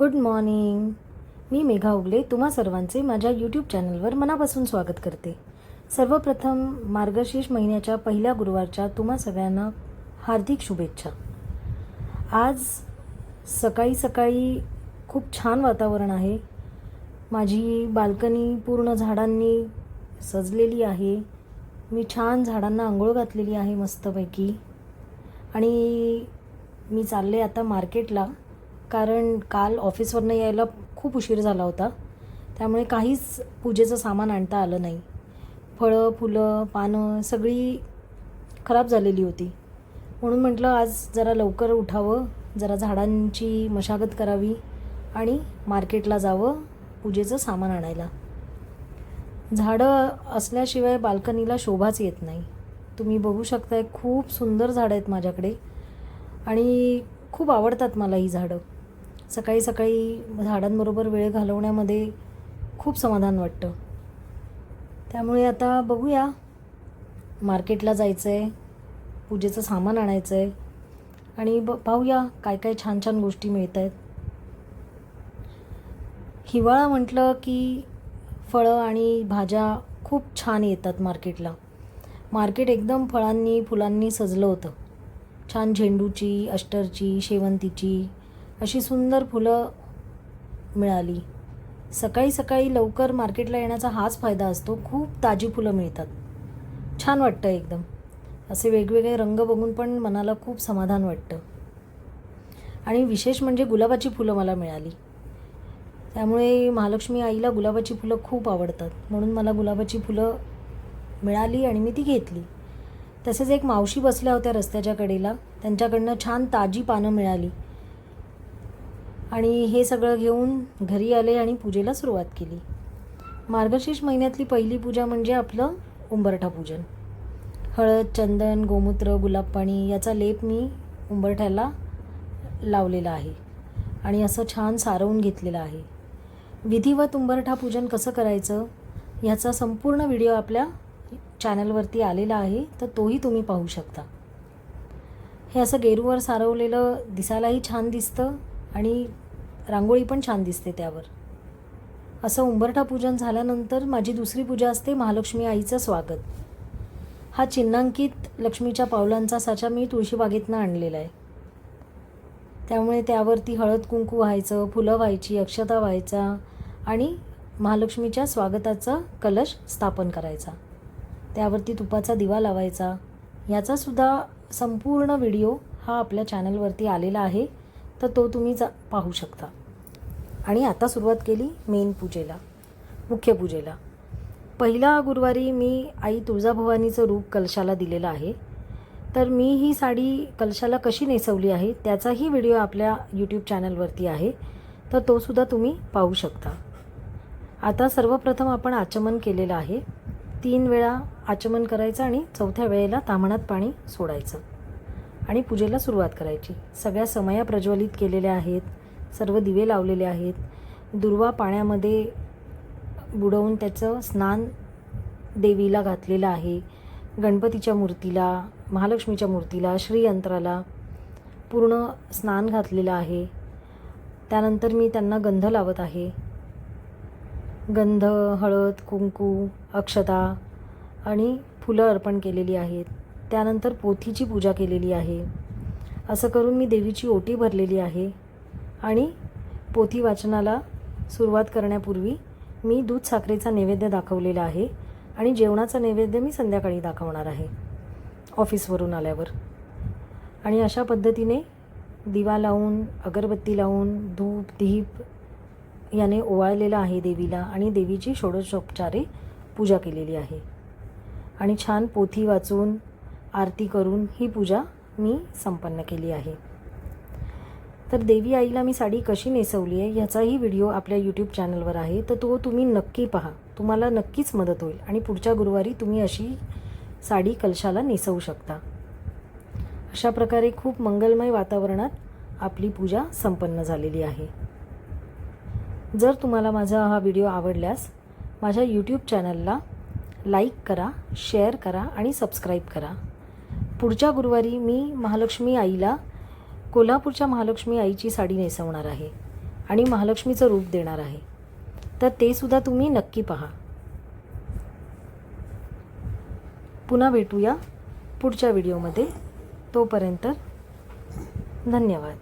Good morning मी मेघा उगले. तुम्हा सर्वांचे माझ्या यूट्यूब चॅनलवर मनापासून स्वागत करते. सर्वप्रथम मार्गशीर्ष महिन्याच्या पहिल्या गुरुवारच्या तुम्हा सगळ्यांना हार्दिक शुभेच्छा. आज सकाळी सकाळी खूप छान वातावरण आहे. माझी बाल्कनी पूर्ण झाडांनी सजलेली आहे. मी छान झाडांना आंघोळ घातलेली आहे मस्तपैकी. आणि मी चालले आता मार्केटला. कारण काल ऑफिसवरनं यायला खूप उशीर झाला होता. त्यामुळे काहीच पूजेचं सामान आणता आलं नाही. फळं फुलं पानं सगळी खराब झालेली होती. म्हणून म्हटलं आज जरा लवकर उठावं जरा झाडांची मशागत करावी आणि मार्केटला जावं पूजेचं सामान आणायला. झाडं असल्याशिवाय बाल्कनीला शोभाच येत नाही. तुम्ही बघू शकताय खूप सुंदर झाडं आहेत माझ्याकडे आणि खूप आवडतात मला ही झाडं. सकाळी सकाळी झाडांबरोबर वेळ घालवण्यामध्ये खूप समाधान वाटतं. त्यामुळे आता बघूया. मार्केटला जायचं आहे पूजेचं सामान आणायचं आहे आणि ब पाहूया काय काय छान छान गोष्टी मिळत आहेत हिवाळा म्हटलं की फळं आणि भाज्या खूप छान येतात मार्केटला. मार्केट एकदम फळांनी फुलांनी सजलं होतं. छान झेंडूची अष्टरची शेवंतीची अशी सुंदर फुलं मिळाली. सकाळी सकाळी लवकर मार्केटला येण्याचा हाच फायदा असतो. खूप ताजी फुलं मिळतात. छान वाटतं एकदम. असे वेगवेगळे रंग बघून पण मनाला खूप समाधान वाटतं. आणि विशेष म्हणजे गुलाबाची फुलं मला मिळाली. त्यामुळे महालक्ष्मी आईला गुलाबाची फुलं खूप आवडतात. म्हणून मला गुलाबाची फुलं मिळाली आणि मी ती घेतली. तसेच एक मावशी बसल्या होत्या रस्त्याच्या कडेला. त्यांच्याकडनं छान ताजी पानं मिळाली. आणि हे सगळं घेऊन घरी आले आणि पूजेला सुरुवात केली. मार्गशीर्ष महिन्यातली पहिली पूजा म्हणजे आपलं उंबरठा पूजन. हळद चंदन गोमूत्र गुलाब पाणी याचा लेप मी उंबरठ्याला लावलेला आहे आणि असं छान सारवून घेतलेलं आहे. विधिवत उंबरठा पूजन कसं करायचं ह्याचा संपूर्ण व्हिडिओ आपल्या चॅनलवरती आलेला आहे तर तोही तुम्ही पाहू शकता. हे असं गेरूवर सारवलेलं दिसायलाही छान दिसतं आणि रांगोळी पण छान दिसते त्यावर. असं उंबरठा पूजन झाल्यानंतर माझी दुसरी पूजा असते महालक्ष्मी आईचं स्वागत. हा चिन्हांकित लक्ष्मीच्या पावलांचा साचा मी तुळशीबागेतनं आणलेला आहे. त्यामुळे त्यावरती हळद कुंकू व्हायचं फुलं व्हायची अक्षता व्हायचा आणि महालक्ष्मीच्या स्वागताचा कलश स्थापन करायचा. त्यावरती तुपाचा दिवा लावायचा. याचासुद्धा संपूर्ण व्हिडिओ हा आपल्या चॅनलवरती आलेला आहे तर तो तुम्ही जा पाहू शकता. आणि आता सुरुवात केली मेन पूजेला मुख्य पूजेला. पहिला गुरुवारी मी आई तुळजाभवानीचं रूप कलशाला दिलेलं आहे. तर मी ही साडी कलशाला कशी नेसवली आहे त्याचाही व्हिडिओ आपल्या यूट्यूब चॅनलवरती आहे. तर तोसुद्धा तुम्ही पाहू शकता. आता सर्वप्रथम आपण आचमन केलेलं आहे. तीन वेळा आचमन करायचं आणि चौथ्या वेळेला ताम्हणात पाणी सोडायचं. आणि पूजेला सुरुवात करायची. सगळ्या समया प्रज्वलित केलेल्या आहेत. सर्व दिवे लावलेले आहेत. दुर्वा पाण्यामध्ये बुडवून त्याचं स्नान देवीला घातलेलं आहे. गणपतीच्या मूर्तीला महालक्ष्मीच्या मूर्तीला श्रीयंत्राला पूर्ण स्नान घातलेलं आहे. त्यानंतर मी त्यांना गंध लावत आहे. गंध हळद कुंकू अक्षता आणि फुलं अर्पण केलेली आहेत. त्यानंतर पोथीची पूजा केलेली आहे. असं करून मी देवीची ओटी भरलेली आहे. आणि पोथी वाचनाला सुरुवात करण्यापूर्वी मी दूध साखरेचा नैवेद्य दाखवलेला आहे आणि जेवणाचा नैवेद्य मी संध्याकाळी दाखवणार आहे ऑफिसवरून आल्यावर. आणि अशा पद्धतीने दिवा लावून अगरबत्ती लावून धूप दीप याने ओवाळलेलं आहे देवीला आणि देवीची षोडशोपचारे पूजा केलेली आहे. आणि छान पोथी वाचून आरती करून ही पूजा मी संपन्न केली आहे. तर देवी आईला मी साडी कशी नेसवली आहे ह्याचाही व्हिडिओ आपल्या यूट्यूब चॅनलवर आहे. तर तो तुम्ही नक्की पहा. तुम्हाला नक्कीच मदत होईल आणि पुढच्या गुरुवारी तुम्ही अशी साडी कलशाला नेसवू शकता. अशा प्रकारे खूप मंगलमय वातावरणात आपली पूजा संपन्न झालेली आहे. जर तुम्हाला माझा हा व्हिडिओ आवडल्यास माझ्या यूट्यूब चॅनलला लाईक करा शेअर करा आणि सबस्क्राईब करा. पुढच्या गुरुवारी मी महालक्ष्मी आईला कोल्हापूरच्या महालक्ष्मी आईची साडी नेसवणार आहे आणि महालक्ष्मीचं रूप देणार आहे. तर ते सुद्धा तुम्ही नक्की पहा. पुन्हा भेटूया पुढच्या व्हिडिओमध्ये. तोपर्यंत धन्यवाद.